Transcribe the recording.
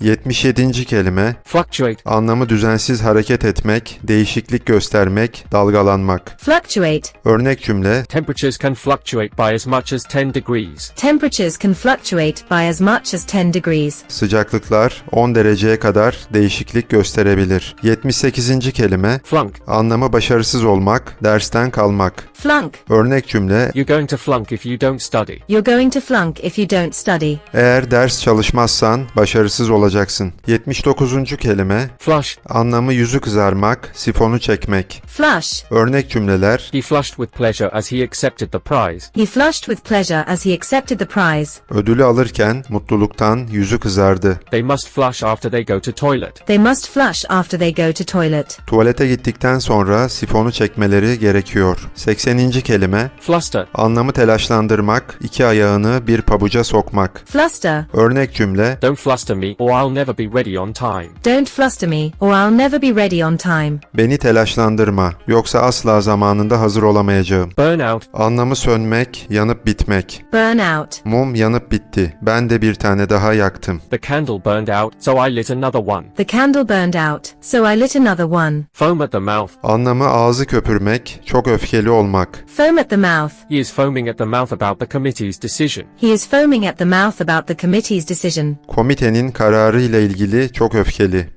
77. kelime fluctuate, anlamı düzensiz hareket etmek, değişiklik göstermek, dalgalanmak. Fluctuate. Örnek cümle temperatures can fluctuate by as much as 10 degrees. Temperatures can fluctuate by as much as 10 degrees. sıcaklıklar 10 dereceye kadar değişiklik gösterebilir. 78. kelime Flunk, anlamı başarısız olmak, dersten kalmak. Flunk. Örnek cümle you're going to flunk if you don't study. You're going to flunk if you don't study. eğer ders çalışmazsan başarısız olacaksın. 79. kelime Flush, anlamı yüzü kızarmak, sifonu çekmek. Flush. Örnek cümleler he flushed with pleasure as he accepted the prize. He flushed with pleasure as he accepted the prize. ödülü alırken mutluluktan yüzü kızardı. They must flush after they go to toilet. They must flush after they go to toilet. Tuvalete gittikten sonra sifonu çekmeleri gerekiyor. 80. kelime Fluster, anlamı telaşlandırmak, iki ayağını bir pabuca sokmak. Fluster. Örnek cümle don't fluster me or I'll never be ready on time. Don't fluster me or I'll never be ready on time. Beni telaşlandırma, yoksa asla zamanında hazır olamayacağım. Burnout, Anlamı sönmek, yanıp bitmek. Burn out. Mum yanıp bitti. Ben de bir tane daha yaktım. the candle burned out, so I lit another one. The candle burned out, so I lit another one. Foam at the mouth, Anlamı ağzı köpürmek, çok öfkeli olmak. Foam at the mouth. he is foaming at the mouth about the committee's decision. He is foaming at the mouth about the committee's decision. Komitenin kararı ile ilgili çok öfkeli.